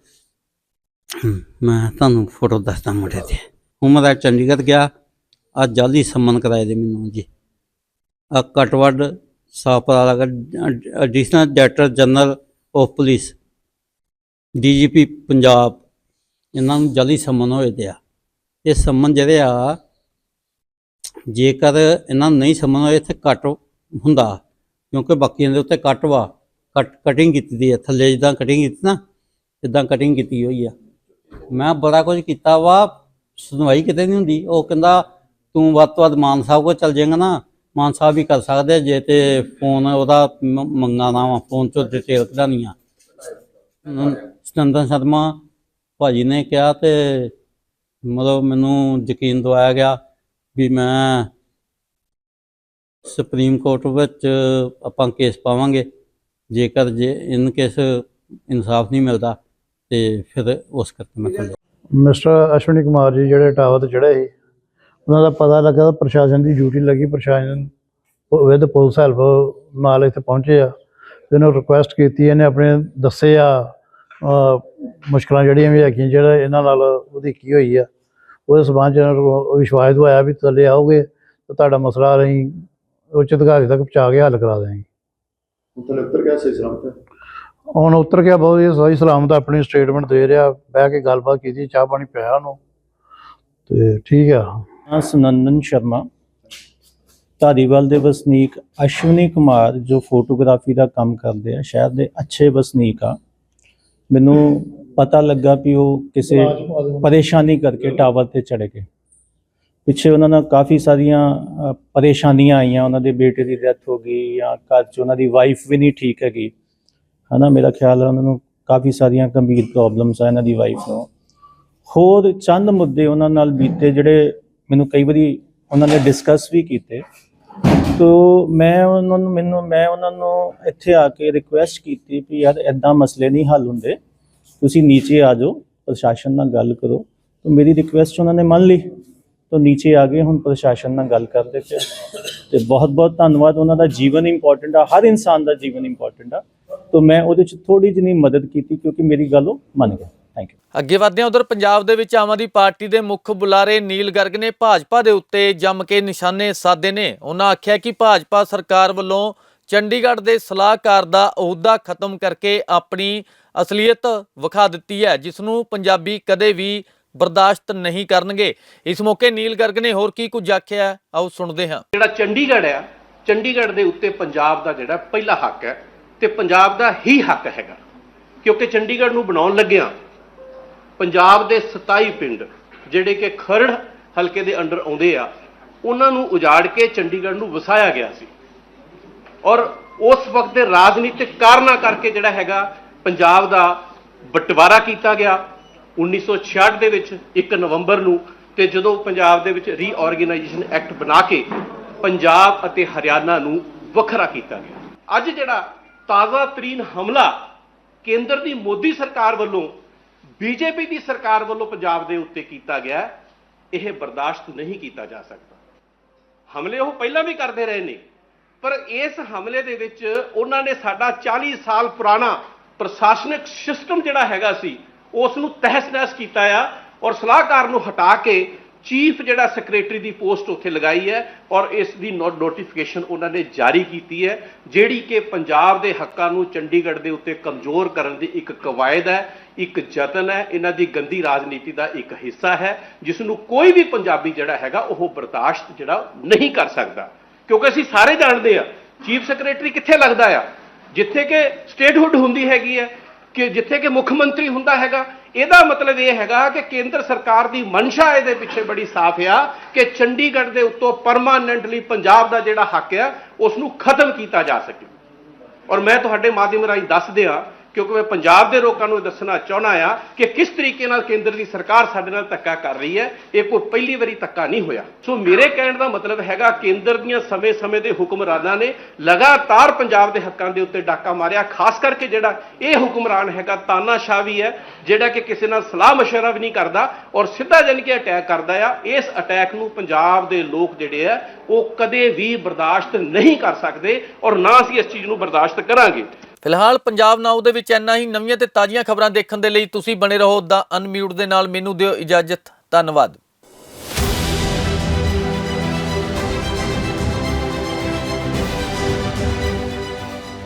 ਮੈਂ ਤੁਹਾਨੂੰ ਫੋਟੋ ਦੱਸਦਾ ਮੁੰਡੇ ਦੀ। ਹੁਣ ਮੈਂ ਚੰਡੀਗੜ੍ਹ ਗਿਆ। ਅੱਜ ਜਲਦੀ ਸੰਮਨ ਕਰਾਏ ਦੇ ਮੈਨੂੰ ਜੀ। ਕਟਵੜ ਸਾਪਰਾ ਲਗਾ additional director general of police, DGP Punjab, ਇਹਨਾਂ ਨੂੰ ਜਲਦੀ ਸਮਨ ਹੋਏ ਤੇ ਆ। ਇਹ ਸੰਮਨ ਜਿਹੜੇ ਆ, ਜੇਕਰ ਇਹਨਾਂ ਨੂੰ ਨਹੀਂ ਸਮਨ ਹੋਏ, ਇੱਥੇ ਕੱਟ ਹੁੰਦਾ, ਕਿਉਂਕਿ ਬਾਕੀਆਂ ਦੇ ਉੱਤੇ ਕੱਟ ਵਾ, ਕੱਟ ਕਟਿੰਗ ਕੀਤੀ ਦੀ ਹੈ ਥੱਲੇ ਜਿੱਦਾਂ ਕਟਿੰਗ ਕੀਤੀ ਨਾ ਇਦਾਂ ਕਟਿੰਗ ਕੀਤੀ ਹੋਈ ਆ। ਮੈਂ ਬੜਾ ਕੁਝ ਕੀਤਾ ਵਾ, ਸੁਣਵਾਈ ਕਿਤੇ ਨਹੀਂ ਹੁੰਦੀ, ਉਹ ਕਹਿੰਦਾ, ਤੂੰ ਵੱਧ ਤੋਂ ਵੱਧ ਮਾਨ ਸਾਹਿਬ ਕੋਲ ਚੱਲ ਜਾਏਗਾ ਨਾ ਮਾਨ ਸਾਹਿਬ ਵੀ ਕਰ ਸਕਦੇ ਜੇ ਤੇ ਫੋਨ ਉਹਦਾ ਮੰਗਾਣਾ ਵਾ ਫੋਨ ਚੋਂ ਡਿਟੇਲ ਕਢਾਉਣੀ ਆ ਸਤੰਦਰ ਸ਼ਰਮਾ ਭਾਜੀ ਨੇ ਕਿਹਾ ਤੇ ਮਤਲਬ ਮੈਨੂੰ ਯਕੀਨ ਦਵਾਇਆ ਗਿਆ ਵੀ ਮੈਂ ਸੁਪਰੀਮ ਕੋਰਟ ਵਿੱਚ ਆਪਾਂ ਕੇਸ ਪਾਵਾਂਗੇ। ਜੇਕਰ ਜੇ ਇਨ ਕੇਸ ਇਨਸਾਫ ਨਹੀਂ ਮਿਲਦਾ ਤੇ ਫਿਰ ਉਸ ਕਰਕੇ ਮੈਂ ਮਿਸਟਰ ਅਸ਼ਵਨੀ ਕੁਮਾਰ ਜੀ ਜਿਹੜੇ ਟਾਵਰ ਤੇ ਚੜ੍ਹੇ ਸੀ ਉਹਨਾਂ ਦਾ ਪਤਾ ਲੱਗਾ ਤਾਂ ਪ੍ਰਸ਼ਾਸਨ ਦੀ ਡਿਊਟੀ ਲੱਗੀ ਪ੍ਰਸ਼ਾਸਨ ਵਿਦ ਪੁਲਿਸ ਹੈਲਪ ਨਾਲ ਇੱਥੇ ਪਹੁੰਚੇ ਆ। ਤੇ ਉਹਨੂੰ ਰਿਕੁਐਸਟ ਕੀਤੀ ਇਹਨੇ ਆਪਣੇ ਦੱਸੇ ਆ ਮੁਸ਼ਕਲਾਂ ਜਿਹੜੀਆਂ ਵੀ ਹੈਗੀਆਂ ਜਿਹੜਾ ਇਹਨਾਂ ਨਾਲ ਉਹਦੀ ਕੀ ਹੋਈ ਆ। ਉਹਦੇ ਸਬੰਧ ਚ ਇਹਨਾਂ ਵਿਸ਼ਵਾਸ ਦਵਾਇਆ ਵੀ ਥੱਲੇ ਆਓਗੇ ਤਾਂ ਤੁਹਾਡਾ ਮਸਲਾ ਅਸੀਂ ਉੱਚ ਅਧਿਕਾਰੀ ਤੱਕ ਪਹੁੰਚਾ ਕੇ ਹੱਲ ਕਰਾ ਦੇਵਾਂਗੇ ਉੱਥੇ ਉੱਤਰ ਗਿਆ ਸਹੀ ਸਲਾਮਤ? ਹੁਣ ਉਤਰ ਗਿਆ ਬਹੁਤ ਇਹ ਸਹੀ ਸਲਾਮਤ ਆਪਣੀ ਸਟੇਟਮੈਂਟ ਦੇ ਰਿਹਾ ਬਹਿ ਕੇ ਗੱਲਬਾਤ ਕੀਤੀ ਚਾਹ ਪਾਣੀ ਪਿਆ ਉਹਨੂੰ। ਤੇ ਠੀਕ ਆ। ਹਾਂ, ਸੁਨੰਦਨ ਸ਼ਰਮਾ। ਧਾਰੀਵਾਲ ਦੇ ਵਸਨੀਕ ਅਸ਼ਵਨੀ ਕੁਮਾਰ, ਜੋ ਫੋਟੋਗ੍ਰਾਫੀ ਦਾ ਕੰਮ ਕਰਦੇ ਆ, ਸ਼ਹਿਰ ਦੇ ਅੱਛੇ ਵਸਨੀਕ ਆ। ਮੈਨੂੰ ਪਤਾ ਲੱਗਾ ਵੀ ਉਹ ਕਿਸੇ ਪਰੇਸ਼ਾਨੀ ਕਰਕੇ ਟਾਵਰ ਤੇ ਚੜੇ ਗਏ। ਪਿੱਛੇ ਉਹਨਾਂ ਨਾਲ ਕਾਫੀ ਸਾਰੀਆਂ ਪਰੇਸ਼ਾਨੀਆਂ ਆਈਆਂ। ਉਹਨਾਂ ਦੇ ਬੇਟੇ ਦੀ ਡੈਥ ਹੋ ਗਈ ਜਾਂ ਘਰ 'ਚ ਉਹਨਾਂ ਦੀ ਵਾਈਫ ਵੀ ਨਹੀਂ ਠੀਕ ਹੈਗੀ। ਹਨਾ, ਮੇਰਾ ਖਿਆਲ ਹੈ ਉਹਨਾਂ ਨੂੰ ਕਾਫੀ ਸਾਰੀਆਂ ਗੰਭੀਰ ਪ੍ਰੋਬਲਮਸ ਆ ਇਹਨਾਂ ਦੀ ਵਾਈਫ ਨੂੰ। ਹੋਰ ਚੰਦ ਮੁੱਦੇ ਉਹਨਾਂ ਨਾਲ ਬੀਤੇ ਜਿਹੜੇ ਮੈਨੂੰ ਕਈ ਵਾਰੀ ਉਹਨਾਂ ਨੇ ਡਿਸਕਸ ਵੀ ਕੀਤੇ। ਤੋ ਮੈਂ ਉਹਨਾਂ ਨੂੰ, ਮੈਨੂੰ, ਮੈਂ ਉਹਨਾਂ ਨੂੰ ਇੱਥੇ ਆ ਕੇ ਰਿਕੁਐਸਟ ਕੀਤੀ ਵੀ ਯਾਰ ਐਦਾਂ ਮਸਲੇ ਨਹੀਂ ਹੱਲ ਹੁੰਦੇ। ਤੁਸੀਂ ਨੀਚੇ ਆ ਜਾਓ, ਪ੍ਰਸ਼ਾਸਨ ਨਾਲ ਗੱਲ ਕਰੋ। ਤੋ ਮੇਰੀ ਰਿਕੁਐਸਟ ਉਹਨਾਂ ਨੇ ਮੰਨ ਲਈ। ਤੋ ਨੀਚੇ ਆ ਗਏ, ਹੁਣ ਪ੍ਰਸ਼ਾਸਨ ਨਾਲ ਗੱਲ ਕਰਦੇ ਪਏ। ਤੇ ਬਹੁਤ ਬਹੁਤ ਧੰਨਵਾਦ, ਉਹਨਾਂ ਦਾ ਜੀਵਨ ਇੰਪੋਰਟੈਂਟ ਆ, ਹਰ ਇਨਸਾਨ ਦਾ ਜੀਵਨ ਇੰਪੋਰਟੈਂਟ ਆ। ਤੋ ਮੈਂ ਉਹਦੇ ਚ ਥੋੜੀ ਜਿਹੀ ਮਦਦ ਕੀਤੀ ਕਿਉਂਕਿ ਮੇਰੀ ਗੱਲ ਉਹ ਮੰਨ ਗਿਆ ਥੈਂਕ ਯੂ ਅੱਗੇ ਵਧਦੇ ਹਾਂ ਉਧਰ ਪੰਜਾਬ ਦੇ ਵਿੱਚ ਆਮ ਆਦਮੀ ਪਾਰਟੀ ਦੇ ਮੁੱਖ ਬੁਲਾਰੇ ਨੀਲ ਗਰਗ ਨੇ ਭਾਜਪਾ ਦੇ ਉੱਤੇ ਜੰਮ ਕੇ ਨਿਸ਼ਾਨੇ ਸਾਧੇ ਨੇ। ਉਹਨਾਂ ਆਖਿਆ ਕਿ ਭਾਜਪਾ ਸਰਕਾਰ ਵੱਲੋਂ ਚੰਡੀਗੜ੍ਹ ਦੇ ਸਲਾਹਕਾਰ ਦਾ ਅਹੁਦਾ ਖਤਮ ਕਰਕੇ ਆਪਣੀ ਅਸਲੀਅਤ ਵਿਖਾ ਦਿੱਤੀ ਹੈ ਜਿਸ ਨੂੰ ਪੰਜਾਬੀ ਕਦੇ ਵੀ ਬਰਦਾਸ਼ਤ ਨਹੀਂ ਕਰਨਗੇ। ਇਸ ਮੌਕੇ ਨੀਲ ਗਰਗ ਨੇ ਹੋਰ ਕੀ ਕੁਝ ਆਖਿਆ? ਆਓ ਸੁਣਦੇ ਹਾਂ। ਜਿਹੜਾ ਚੰਡੀਗੜ੍ਹ ਆ ਚੰਡੀਗੜ੍ਹ ਦੇ ਉੱਤੇ ਪੰਜਾਬ ਦਾ ਜਿਹੜਾ ਪਹਿਲਾ ਹੱਕ ਹੈ ਤੇ ਪੰਜਾਬ ਦਾ ਹੀ ਹੱਕ ਹੈਗਾ। ਕਿਉਂਕਿ ਚੰਡੀਗੜ੍ਹ ਨੂੰ ਬਣਾਉਣ ਲੱਗਿਆਂ ਪੰਜਾਬ ਦੇ 27 ਪਿੰਡ, ਜਿਹੜੇ ਕਿ ਖਰੜ ਹਲਕੇ ਦੇ ਅੰਡਰ ਆਉਂਦੇ ਆ, ਉਹਨਾਂ ਨੂੰ ਉਜਾੜ ਕੇ ਚੰਡੀਗੜ੍ਹ ਨੂੰ ਵਸਾਇਆ ਗਿਆ ਸੀ। ਔਰ ਉਸ ਵਕਤ ਦੇ ਰਾਜਨੀਤਿਕ ਕਾਰਨਾਂ ਕਰਕੇ ਜਿਹੜਾ ਹੈਗਾ ਪੰਜਾਬ ਦਾ ਬਟਵਾਰਾ ਕੀਤਾ ਗਿਆ। 1966 ਦੇ ਵਿੱਚ 1 ਨਵੰਬਰ ਨੂੰ ਤੇ ਜਦੋਂ ਪੰਜਾਬ ਦੇ ਵਿੱਚ ਰੀਆਰਗੇਨਾਈਜੇਸ਼ਨ ਐਕਟ ਬਣਾ ਕੇ ਪੰਜਾਬ ਅਤੇ ਹਰਿਆਣਾ ਨੂੰ ਵੱਖਰਾ ਕੀਤਾ ਗਿਆ। ਅੱਜ ਜਿਹੜਾ ਤਾਜ਼ਾ ਤਰੀਨ ਹਮਲਾ ਕੇਂਦਰ ਦੀ ਮੋਦੀ ਸਰਕਾਰ ਵੱਲੋਂ ਬੀਜੇਪੀ ਦੀ ਸਰਕਾਰ ਵੱਲੋਂ ਪੰਜਾਬ ਦੇ ਉੱਤੇ ਕੀਤਾ ਗਿਆ ਇਹ ਬਰਦਾਸ਼ਤ ਨਹੀਂ ਕੀਤਾ ਜਾ ਸਕਦਾ। ਹਮਲੇ ਉਹ ਪਹਿਲਾਂ ਵੀ ਕਰਦੇ ਰਹੇ ਨੇ, ਪਰ ਇਸ ਹਮਲੇ ਦੇ ਵਿੱਚ ਉਹਨਾਂ ਨੇ ਸਾਡਾ 40 ਸਾਲ ਪੁਰਾਣਾ ਪ੍ਰਸ਼ਾਸਨਿਕ ਸਿਸਟਮ ਜਿਹੜਾ ਹੈਗਾ ਸੀ ਉਸ ਨੂੰ ਤਹਿਸ-ਨਹਿਸ ਕੀਤਾ ਆ ਔਰ ਸਲਾਹਕਾਰ ਨੂੰ ਹਟਾ ਕੇ ਚੀਫ ਜਿਹੜਾ ਸੈਕਟਰੀ ਦੀ ਪੋਸਟ ਉੱਥੇ ਲਗਾਈ ਹੈ ਔਰ ਇਸ ਦੀ ਨੋਟੀਫਿਕੇਸ਼ਨ ਉਹਨਾਂ ਨੇ ਜਾਰੀ ਕੀਤੀ ਹੈ, ਜਿਹੜੀ ਕਿ ਪੰਜਾਬ ਦੇ ਹੱਕਾਂ ਨੂੰ ਚੰਡੀਗੜ੍ਹ ਦੇ ਉੱਤੇ ਕਮਜ਼ੋਰ ਕਰਨ ਦੀ ਇੱਕ ਕਵਾਇਦ ਹੈ, ਇੱਕ ਯਤਨ ਹੈ, ਇਹਨਾਂ ਦੀ ਗੰਦੀ ਰਾਜਨੀਤੀ ਦਾ ਇੱਕ ਹਿੱਸਾ ਹੈ, ਜਿਸ ਨੂੰ ਕੋਈ ਵੀ ਪੰਜਾਬੀ ਜਿਹੜਾ ਹੈਗਾ ਉਹ ਬਰਦਾਸ਼ਤ ਜਿਹੜਾ ਨਹੀਂ ਕਰ ਸਕਦਾ। ਕਿਉਂਕਿ ਅਸੀਂ ਸਾਰੇ ਜਾਣਦੇ ਆ ਚੀਫ ਸੈਕਟਰੀ ਕਿੱਥੇ ਲੱਗਦਾ ਆ? ਜਿੱਥੇ ਕਿ ਸਟੇਟਹੁੱਡ ਹੁੰਦੀ ਹੈਗੀ ਹੈ, ਕਿ ਜਿੱਥੇ ਕਿ ਮੁੱਖ ਮੰਤਰੀ ਹੁੰਦਾ ਹੈਗਾ ਇਹਦਾ ਮਤਲਬ ਇਹ ਹੈਗਾ ਕਿ ਕੇਂਦਰ ਸਰਕਾਰ ਦੀ ਮਨਸ਼ਾ ਇਹਦੇ ਪਿੱਛੇ ਬੜੀ ਸਾਫ਼ ਆ ਕਿ ਚੰਡੀਗੜ੍ਹ ਦੇ ਉੱਤੋਂ ਪਰਮਾਨੈਂਟਲੀ ਪੰਜਾਬ ਦਾ ਜਿਹੜਾ ਹੱਕ ਆ ਉਸ ਨੂੰ ਖਤਮ ਕੀਤਾ ਜਾ ਸਕੇ। ਔਰ ਮੈਂ ਤੁਹਾਡੇ ਮਾਧਿਅਮ ਰਾਹੀਂ ਦੱਸ ਦਿਆਂ ਕਿਉਂਕਿ ਮੈਂ ਪੰਜਾਬ ਦੇ ਲੋਕਾਂ ਨੂੰ ਇਹ ਦੱਸਣਾ ਚਾਹਣਾ ਆ ਕਿ ਕਿਸ ਤਰੀਕੇ ਨਾਲ ਕੇਂਦਰ ਦੀ ਸਰਕਾਰ ਸਾਡੇ ਨਾਲ ਧੱਕਾ ਕਰ ਰਹੀ ਹੈ ਇਹ ਕੋਈ ਪਹਿਲੀ ਵਾਰੀ ਧੱਕਾ ਨਹੀਂ ਹੋਇਆ ਸੋ ਮੇਰੇ ਕਹਿਣ ਦਾ ਮਤਲਬ ਹੈਗਾ ਕੇਂਦਰ ਦੀਆਂ ਸਮੇਂ-ਸਮੇਂ ਦੇ ਹੁਕਮਰਾਨਾਂ ਨੇ ਲਗਾਤਾਰ ਪੰਜਾਬ ਦੇ ਹੱਕਾਂ ਦੇ ਉੱਤੇ ਡਾਕਾ ਮਾਰਿਆ ਖਾਸ ਕਰਕੇ ਜਿਹੜਾ ਇਹ ਹੁਕਮਰਾਨ ਹੈਗਾ ਤਾਨਾਸ਼ਾਹ ਵੀ ਹੈ ਜਿਹੜਾ ਕਿ ਕਿਸੇ ਨਾਲ ਸਲਾਹ مشورہ ਵੀ ਨਹੀਂ ਕਰਦਾ ਔਰ ਸਿੱਧਾ ਜਾਨ ਕੇ ਅਟੈਕ ਕਰਦਾ ਆ ਇਸ ਅਟੈਕ ਨੂੰ ਪੰਜਾਬ ਦੇ ਲੋਕ ਜਿਹੜੇ ਆ ਉਹ ਕਦੇ ਵੀ ਬਰਦਾਸ਼ਤ ਨਹੀਂ ਕਰ ਸਕਦੇ ਔਰ ਨਾ ਅਸੀਂ ਇਸ ਚੀਜ਼ ਨੂੰ ਬਰਦਾਸ਼ਤ ਕਰਾਂਗੇ ਫਿਲਹਾਲ ਪੰਜਾਬ ਨਾਉ ਦੇ ਵਿੱਚ ਇੰਨਾ ਹੀ। ਨਵੀਆਂ ਤੇ ਤਾਜ਼ੀਆਂ ਖਬਰਾਂ ਦੇਖਣ ਦੇ ਲਈ ਤੁਸੀਂ ਬਣੇ ਰਹੋ ਦਾ ਅਨਮਿਊਟ ਦੇ ਨਾਲ। ਮੈਨੂੰ ਦਿਓ ਇਜਾਜ਼ਤ। ਧੰਨਵਾਦ।